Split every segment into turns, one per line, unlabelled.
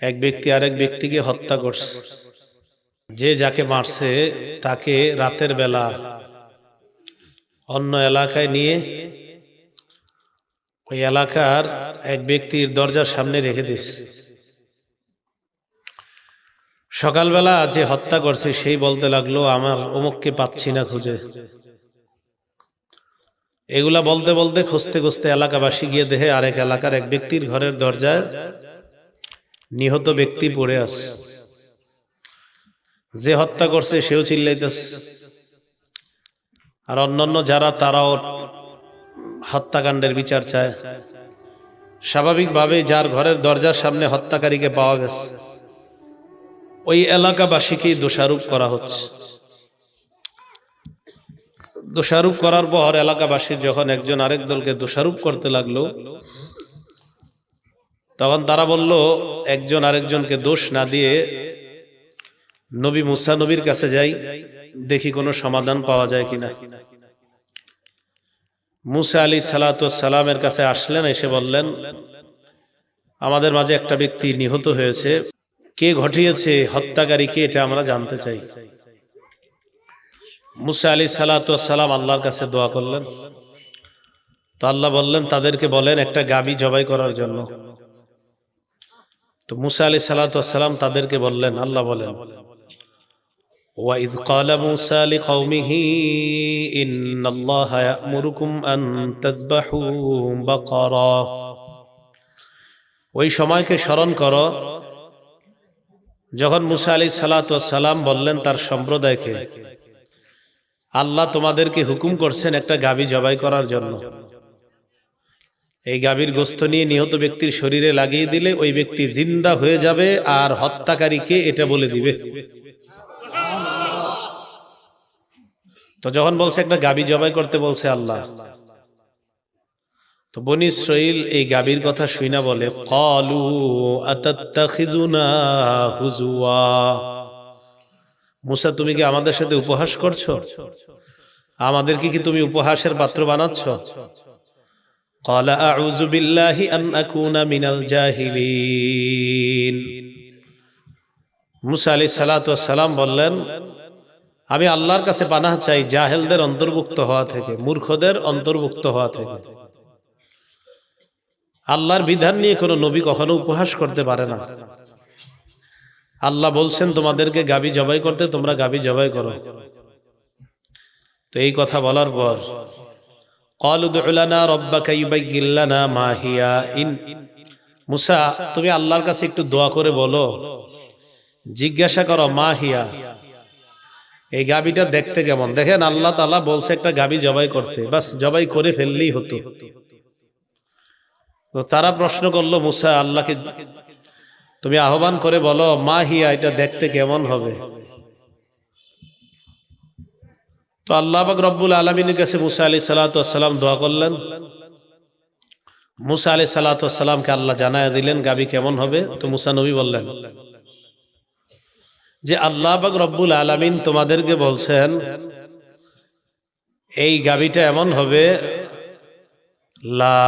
এক ব্যক্তি আরেক ব্যক্তিকে হত্যা করছে। যে যাকে মারছে, তাকে রাতের বেলা অন্য এলাকায় নিয়ে ওই এলাকার এক ব্যক্তির দরজার সামনে রেখে দিছে সকালবেলা যে হত্যা করছে, সেই বলতে লাগল, আমার অমুককে পাচ্ছি না খুঁজে। এগুলা বলতে বলতে খুঁজতে খুঁজতে এলাকাবাসী গিয়ে দেখে আরেক এলাকার এক ব্যক্তির ঘরের দরজায় নিহত ব্যক্তি পড়ে আছে। যে হত্যা করছে, সেও চিল্লাইতেছে। আর অন্যান্য যারা, তারাও হত্যাকাণ্ডের বিচার চায়। স্বাভাবিকভাবে যার ঘরের দরজার সামনে হত্যাকারীকে পাওয়া গেছে। ওই এলাকাবাসীকেই দোষারোপ করা হচ্ছে। দোষারোপ করার পর এলাকাবাসীর যখন একজন আরেক দলকে দোষারোপ করতে লাগল তখন তারা বলল, একজন আরেকজনকে দোষ না দিয়ে নবী মুসা নবীর কাছে যাই, দেখি কোনো সমাধান পাওয়া যায় কিনা। মুসা আলী সালামের কাছে আসলেন, এসে বললেন, আমাদের মাঝে একটা ব্যক্তি নিহত হয়েছে, কে ঘটিয়েছে, হত্যাকারী কে, এটা আমরা জানতে চাই। মুসা আলী সালাম আল্লাহর কাছে দোয়া করলেন। তো আল্লাহ বললেন, তাদেরকে বলেন, একটা গাবি জবাই করার জন্য। তো মুসা আলী সালাম তাদেরকে বললেন আল্লাহ বলেন وإذ قال موسى لقومه إن الله يأمركم أن تذبحوا بقرة ওই সময়কে স্মরণ করো যখন মুসা আলী সালাম বললেন তার সম্প্রদায়কে আল্লাহ তোমাদেরকে হুকুম করছেন একটা গাবি জবাই করার জন্য এই গাভীর গোস্ত নিয়ে নিহত ব্যক্তির শরীরে লাগিয়ে দিলে ওই ব্যক্তি জিন্দা হয়ে যাবে আর হত্যাকারীকে এটা বলে দিবে। তো যখন বলছে একটা গাবি জবাই করতে বলছে আল্লাহ, তো বনি ইসরাইল এই গাবির কথা শুইনা বলে, কলু হুজুয়া মুসা, তুমি কি আমাদের সাথে উপহাস করছ? আমাদেরকে কি তুমি উপহাসের পাত্র বানাচ্ছ? قال أعوذ بالله أن أكون من الجاهلين মুসা আলী সালাম বললেন আমি আল্লাহর কাছে পানাহ চাই জাহেলদের অন্তর্ভুক্ত হওয়া থেকে মূর্খদের অন্তর্ভুক্ত হওয়া থেকে আল্লাহর বিধান নিয়ে কোনো নবী কখনো উপহাস করতে পারে না আল্লাহ বলছেন তোমাদেরকে গাবি জবাই করতে তোমরা গাবি জবাই করো তো এই কথা বলার পর কল উদুলানা রব্বাকা ইউবাইগিল্লানা মাহিয়া ইন মুসা তুমি আল্লাহর কাছে একটু দোয়া করে বলো। জিজ্ঞাসা করো, মা হিয়া। এই গাবিটা দেখতে কেমন? দেখেন, আল্লাহ তালা বলছে একটা গাবি জবাই করতে। বাস, জবাই করে ফেললেই হতো। তো তারা প্রশ্ন করল, মুসা, আল্লাহকে তুমি আহ্বান করে বলো, মা হিয়া, এটা দেখতে কেমন হবে? তো আল্লাহ পাক রব্বুল আলমিনের কাছে মুসা আলী সালাতাম দোয়া করলেন। মুসা আলী সালাতামকে আল্লাহ জানায় দিলেন, গাবি কেমন হবে? তো মুসা নবী বললেন, যে আল্লাহ পাক রব্বুল আলমিন তোমাদেরকে বলছেন, এই গাবিটা এমন হবে, লা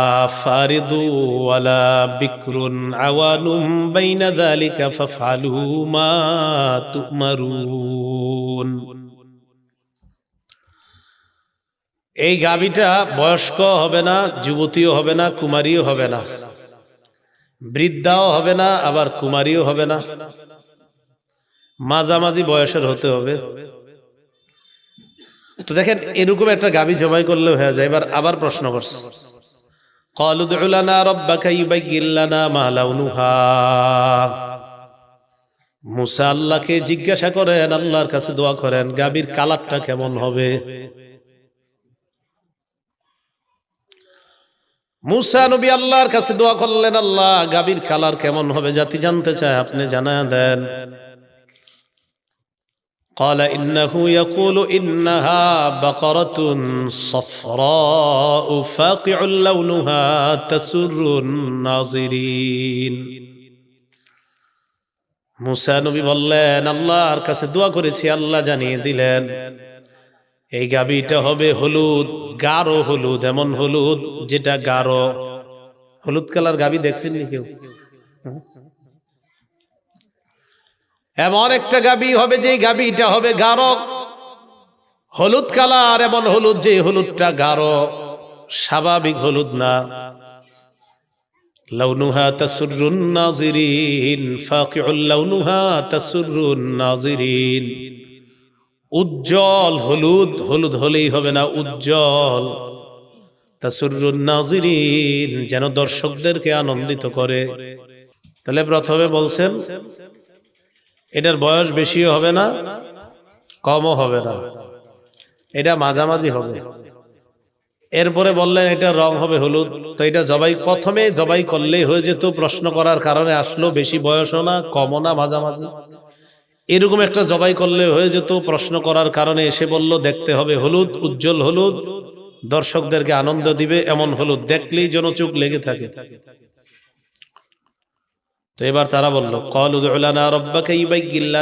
এই গাভীটা বয়স্ক হবে না, যুবতীও হবে না, কুমারীও হবে না। বৃদ্ধাও হবে না, আবার কুমারীও হবে না। মাঝামাঝি বয়সের হতে হবে। তো দেখেন, এরকম একটা গাভী জবাই করলে হয়ে যায়। এবার আবার প্রশ্ন করছে। জিজ্ঞাসা করেন, আল্লাহর কাছে দোয়া করেন, গাভীর কালারটা কেমন হবে? মুসা নবী আল্লাহর কাছে দোয়া করলেন আল্লাহ গাবির কালার কেমন হবে জাতি জানতে চায় আপনি জানা দেন قال إنه يقول إنها بقرة صفراء فاقع لونها تسر الناظرين মুসা নবী বললেন আল্লাহর কাছে দোয়া করেছি আল্লাহ জানিয়ে দিলেন এই গাবিটা হবে হলুদ গাঢ় হলুদ এমন হলুদ যেটা গাঢ়। হলুদ কালার গাবি দেখছেন নি কেউ? এমন একটা গাবি হবে যে গাবিটা হবে গাঢ়। হলুদ কালার এমন হলুদ যে হলুদটা গাঢ়। স্বাভাবিক হলুদ না। লাউনুহা তাসুরুন নাজিরিন ফাকিউল লাউনুহা তাসুরুন নাজিরিন। উজ্জ্বল, হলুদ হলুদ হলেই হবে না উজ্জ্বল। নাজিরিন যেন দর্শকদেরকে আনন্দিত করে। তাহলে প্রথমে বলছেন, এটার বয়স বেশিও হবে না, কমও হবে না। এটা মাঝামাঝি হবে। এরপরে বললেন, এটা রং হবে হলুদ। তো এটা জবাই, প্রথমে জবাই করলেই হয়ে যেত, প্রশ্ন করার কারণে আসলো, বেশি বয়সও না, কমও না, মাঝামাঝি। এরকম একটা জবাই করলে হয়ে যেত প্রশ্ন করার কারণে এসে বলল, দেখতে হবে হলুদ, উজ্জ্বল হলুদ। দর্শকদেরকে আনন্দ দিবে এমন হলুদ, দেখলেই যেন জনচোখ লেগে থাকে। তো এবার তারা বলল কল উদুলানা রব্বাকে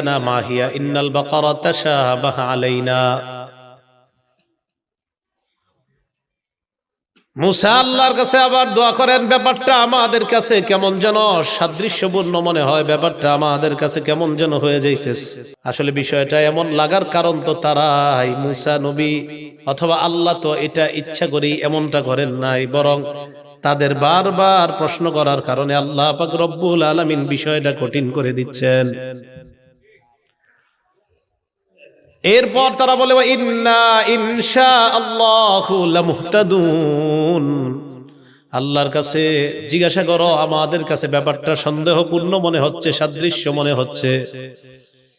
না মাহিয়া ইন্নাল বাকারা তাশাবাহা আলাইনা। মুসা আল্লাহর কাছে আবার দোয়া করেন, ব্যাপারটা আমাদের কাছে কেমন যেন সাদৃশ্যপূর্ণ মনে হয়, ব্যাপারটা আমাদের কাছে কেমন যেন হয়ে যাইতেছে। আসলে বিষয়টা এমন লাগার কারণ তো তারাই, মুসা নবী অথবা আল্লাহ তো এটা ইচ্ছা করি এমনটা করেন নাই, বরং তাদের বারবার প্রশ্ন করার কারণে আল্লাহ পাক রব্বুল আলামিন বিষয়টা কঠিন করে দিচ্ছেন। এরপর তারা বলে ইন্না ইনশা আল্লাহু আল্লাহর কাছে জিজ্ঞাসা করো, আমাদের কাছে ব্যাপারটা সন্দেহপূর্ণ মনে হচ্ছে, সাদৃশ্য মনে হচ্ছে?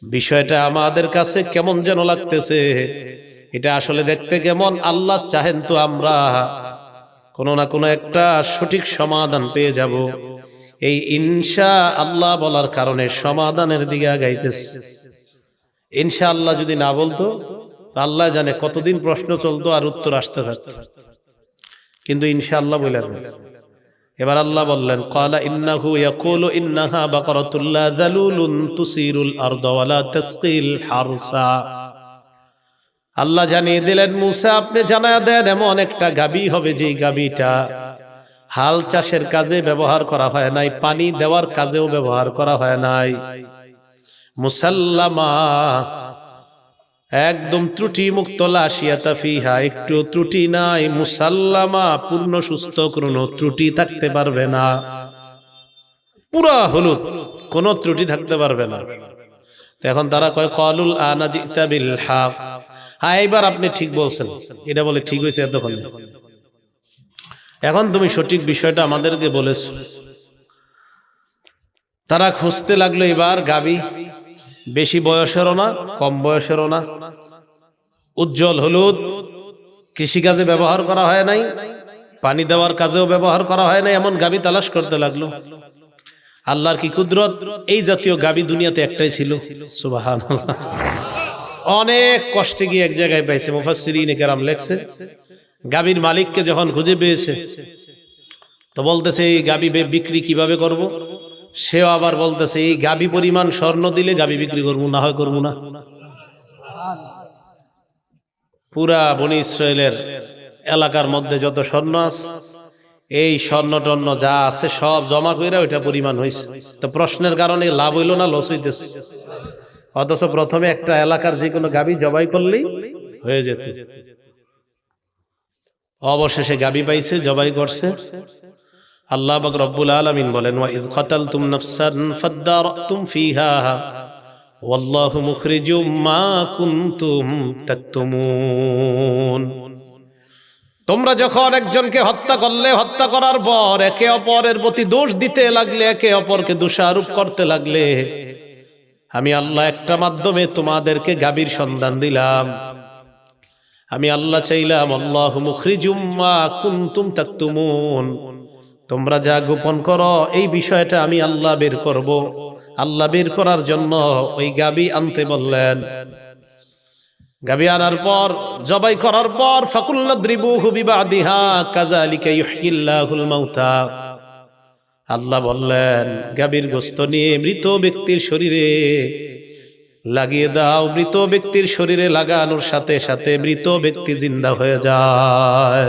বিষয়টা আমাদের কাছে কেমন যেন লাগতেছে? এটা আসলে দেখতে কেমন? আল্লাহ চাহেন তো আমরা কোনো না কোনো একটা সঠিক সমাধান পেয়ে যাব। এই ইনশা আল্লাহ বলার কারণে সমাধানের দিকে আগাইতেছে। ইনশাআল্লাহ যদি না বলতো আল্লাহ জানে কতদিন প্রশ্ন চলতো আর উত্তর আসতে থাকতো। কিন্তু ইনশাআল্লাহ বলে এবার আল্লাহ বললেন, ক্বালা ইন্নাহু ইয়াকুলু ইন্নাহা বাকারাতুল্লা যালুলুন তুসিরুল আরদ ওয়ালা তাসকিল হারসা। আল্লাহ জানিয়ে দিলেন, মুসা, আপনি জানা দেন, এমন একটা গাবি হবে যেই গাবিটা হাল চাষের কাজে ব্যবহার করা হয় নাই, পানি দেওয়ার কাজেও ব্যবহার করা হয় নাই। মুসাল্লামা। একদম ত্রুটি মুক্ত লাশিয়াতা ফিহা, একটু ত্রুটি নাই, মুসাল্লামা, পূর্ণ সুস্থ, কোনো ত্রুটি থাকতে পারবে না। পুরা হলুদ, কোন ত্রুটি থাকতে পারবে না। এখন তারা কয়, কলুল আনা জিতা বিল হক। হ্যাঁ এবার আপনি ঠিক বলছেন। এটা বলে ঠিক হয়েছে এতক্ষণ। এখন তুমি সঠিক বিষয়টা আমাদেরকে বলেছ। তারা খুঁজতে লাগল এবার গাবি। বেশি বয়সেরও না, কম বয়সেরও না। উজ্জ্বল হলুদ, কৃষিকাজে ব্যবহার করা হয় নাই, পানি দেওয়ার কাজেও ব্যবহার করা হয় নাই, এমন গাবি তালাশ করতে লাগল। আল্লাহর কি কুদরত? এই জাতীয় গাবি দুনিয়াতে একটাই ছিল। সুবাহান অনেক কষ্টে গিয়ে এক জায়গায় পাইছে, মুফাসসিরিন কেরাম লেখছে। গাবির মালিককে যখন খুঁজে পেয়েছে, তো বলতেছে, এই গাবি বিক্রি কীভাবে করব। সেও আবার বলতেছে, এই গাবি পরিমাণ স্বর্ণ দিলে গাবি বিক্রি করব, না হয় করব না। পুরা বনি ইসরায়েলের এলাকার মধ্যে যত স্বর্ণ আছে, এই স্বর্ণ টর্ণ যা আছে সব জমা করে ওইটা পরিমাণ হয়েছে তো প্রশ্নের কারণে লাভ হইল না, লস হইতেছে। অথচ প্রথমে একটা এলাকার যে কোনো গাবি জবাই করলেই হয়ে যেত। অবশেষে গাবি পাইছে, জবাই করছে। আল্লাহ বাক রব্বুল আলামিন বলেন, ওয়া ইয কাতালতুম নাফসান ফাদ্দারাতুম ফিহা ওয়াল্লাহু মুখরিজুম মা কুনতুম তাকতুমুন। তোমরা যখন একজনকে হত্যা করলে, হত্যা করার পর একে অপরের প্রতি দোষ দিতে লাগলে, একে অপরকে দোষারোপ করতে লাগলে, আমি আল্লাহ একটা মাধ্যমে তোমাদেরকে গাবির সন্ধান দিলাম। আমি আল্লাহ চাইলাম, আল্লাহ মুখরিজুম্মা কুনতুম তাকতুমুন তোমরা যা গোপন করো, এই বিষয়টা আমি আল্লাহ বের করব। আল্লাহ বের করার জন্য ওই গাবি আনতে বললেন। গাবি আনার পর, জবাই করার পর মাউতা। আল্লাহ বললেন, গাবির গোস্ত নিয়ে মৃত ব্যক্তির শরীরে লাগিয়ে দাও। মৃত ব্যক্তির শরীরে লাগানোর সাথে সাথে মৃত ব্যক্তি জিন্দা হয়ে যায়।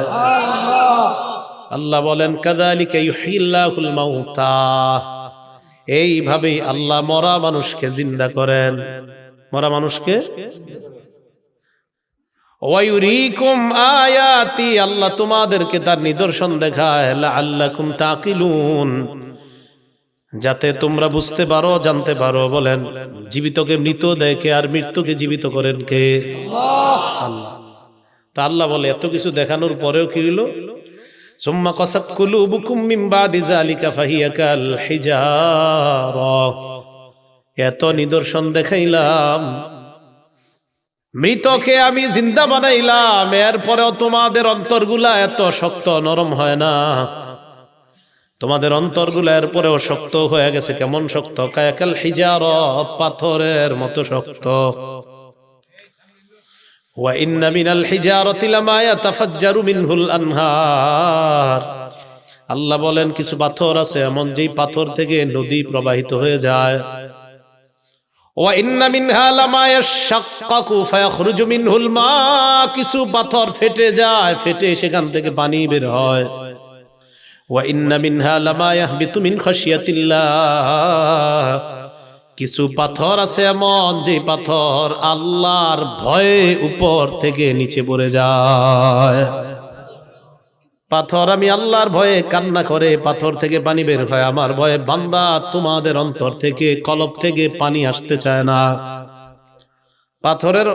আল্লাহ বলেন কাদালিকা ইউহিল্লাহুল মাউতা। এইভাবেই আল্লাহ মরা মানুষকে জিন্দা করেন। মরা মানুষকে? আয়াতি। আল্লাহ তোমাদেরকে তার নিদর্শন দেখায় লাআল্লাকুম তাকিলুন। যাতে তোমরা বুঝতে পারো জানতে পারো বলেন জীবিতকে মৃত দেয় কে আর মৃত্যুকে জীবিত করেন কে? আল্লাহ। তা আল্লাহ বলে এত কিছু দেখানোর পরেও কি হলো কসাত কুলুবুকুম মিন বাদি যালিকা ফাহিয়া কাল হিজারা এত নিদর্শন দেখাইলাম। মৃতকে আমি জিন্দা বানাইলাম, এরপরেও তোমাদের অন্তরগুলা এত শক্ত নরম হয় না। তোমাদের অন্তরগুলা এরপরেও শক্ত হয়ে গেছে, কেমন শক্ত? কায়াকাল হিজার, পাথরের মতো শক্ত। আল্লাহ বলেন, কিছু পাথর আছে, এমন যেই পাথর থেকে নদী প্রবাহিত হয়ে যায়। মা কিছু পাথর ফেটে যায়, ফেটে সেখান থেকে পানি বের হয়। ওয়াইন্না মিনহা লামা ইয়াহবিতু মিন খাশিয়াতিল্লাহ কিছু পাথর আছে এমন যে পাথর আল্লাহর ভয়ে উপর থেকে নিচে পড়ে যায়। পাথর আমি আল্লাহর ভয়ে কান্না করে পাথর থেকে পানি বের হয়। আমার ভয়ে বান্দা তোমাদের অন্তর থেকে, কলব থেকে পানি আসতে চায় না। পাথরের,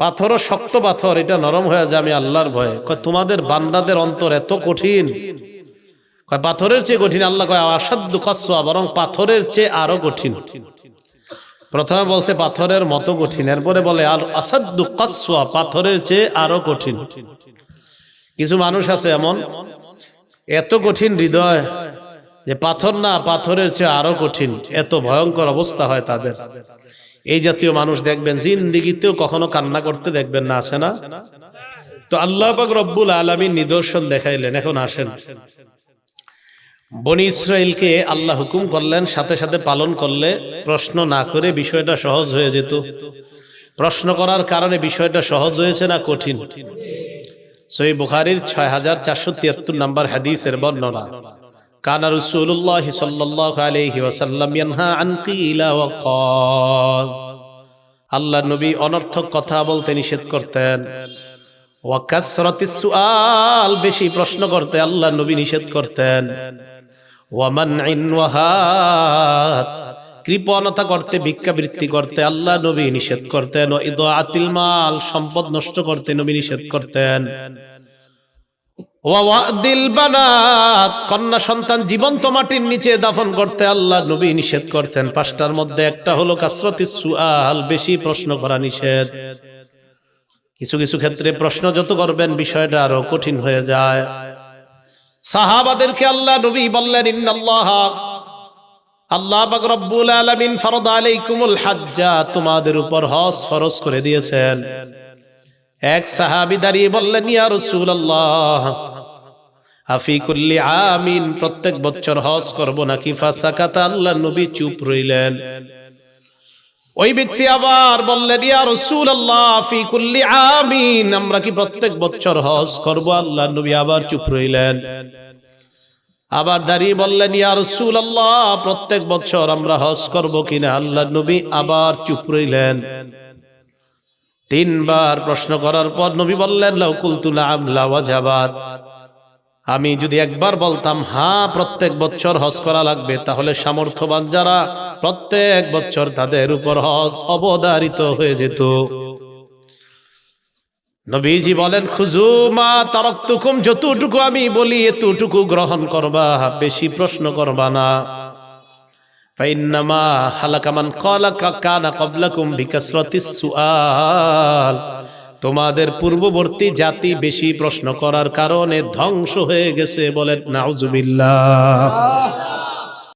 পাথরও শক্ত পাথর, এটা নরম হয়ে যায় আমি আল্লাহর ভয়ে। তোমাদের বান্দাদের অন্তর এত কঠিন পাথরের চেয়ে কঠিন, আল্লাহ কয় অসাধ্য কাসুয়া বরং পাথরের চেয়ে আরও কঠিন। প্রথমে বলছে, পাথরের মতো কঠিন। এরপরে বলে, আর অসাধ্য কাসুয়া পাথরের চেয়ে আরও কঠিন। কিছু মানুষ আছে এমন, এত কঠিন হৃদয় যে পাথর না, পাথরের চেয়ে আরও কঠিন। এত ভয়ঙ্কর অবস্থা হয় তাদের। এই জাতীয় মানুষ দেখবেন, জিন্দিগিতেও কখনো কান্না করতে দেখবেন না আসে না? তো আল্লাহ পাক রব্বুল আলমীর নিদর্শন দেখাইলেন, এখন আসেন। বনি ইসরায়েলকে আল্লাহ হুকুম করলেন, সাথে সাথে পালন করলে প্রশ্ন না করে বিষয়টা সহজ হয়ে যেত। প্রশ্ন করার কারণে বিষয়টা সহজ হয়েছে না কঠিন? সই বুখারির ছয় হাজার চারশো তিয়াত্তর নম্বর হাদিসের বর্ণনা। কানা রসুল্লাহ সাল্লাল্লাহু আলাইহি ওয়াসাল্লাম ইয়ানহা আন কিলা ওয়া আল্লাহ নবী অনর্থক কথা বলতে নিষেধ করতেন। ওয়া কাসরাতিস সুআল, বেশি প্রশ্ন করতে আল্লাহ নবী নিষেধ করতেন। কৃপণতা করতে, ভিক্ষাবৃত্তি করতে, আল্লাহ নবী নিষেধ করতেন। ও ইদাআতিল মাল, সম্পদ নষ্ট করতে নবী নিষেধ করতেন। কন্যা সন্তান জীবন্ত মাটির নিচে দাফন করতে আল্লাহ নবী নিষেধ করতেন। পাঁচটার মধ্যে একটা হলো কাসরতি সুআল, বেশি প্রশ্ন করা নিষেধ। কিছু কিছু ক্ষেত্রে প্রশ্ন যত করবেন, বিষয়টা আরও কঠিন হয়ে যায়। সাহাবাদেরকে আল্লাহ নবী বললেন, ইন্নাল্লাহ, আল্লাহ পাক রব্বুল আলামিন ফরদ আলাইকুমুল হাজ্জা, তোমাদের উপর হজ ফরজ করে দিয়েছেন। এক সাহাবী দাঁড়িয়ে বললেন, ইয়া রাসূলুল্লাহ, আফি আমিন, প্রত্যেক বছর হজ করব নাকি? ফাসাকাতা আল্লাহ নবী চুপ রইলেন। ওই ব্যক্তি আবার বললেন, ইয়া রাসূলুল্লাহ, ফি কুল্লি আমিন। আমরা কি প্রত্যেক বছর হজ করব? আল্লাহ নবী আবার চুপ রইলেন। আবার দাঁড়িয়ে বললেন, ইয়া রাসূলুল্লাহ, প্রত্যেক বছর আমরা হজ করব কিনা? আল্লাহ নবী আবার চুপ রইলেন। তিনবার প্রশ্ন করার পর নবী বললেন, লাউ কুলতু নাম লা ওয়াজাবাত আমি যদি একবার বলতাম হ্যাঁ প্রত্যেক বছর হজ করা লাগবে, তাহলে সামর্থ্যবান যারা প্রত্যেক বছর তাদের উপর হজ অবদারিত হয়ে যেত। নবীজি বলেন খুজু মা তারকতুকুম, যতটুকু আমি বলি, এতটুকু গ্রহণ করবা, বেশি প্রশ্ন করবা না। হালাকামান কলাকা কানা কবলাকুম বিকাসরাতিস সুআল। তোমাদের পূর্ববর্তী জাতি বেশি প্রশ্ন করার কারণে ধ্বংস হয়ে গেছে বলেন নাউজুবিল্লাহ।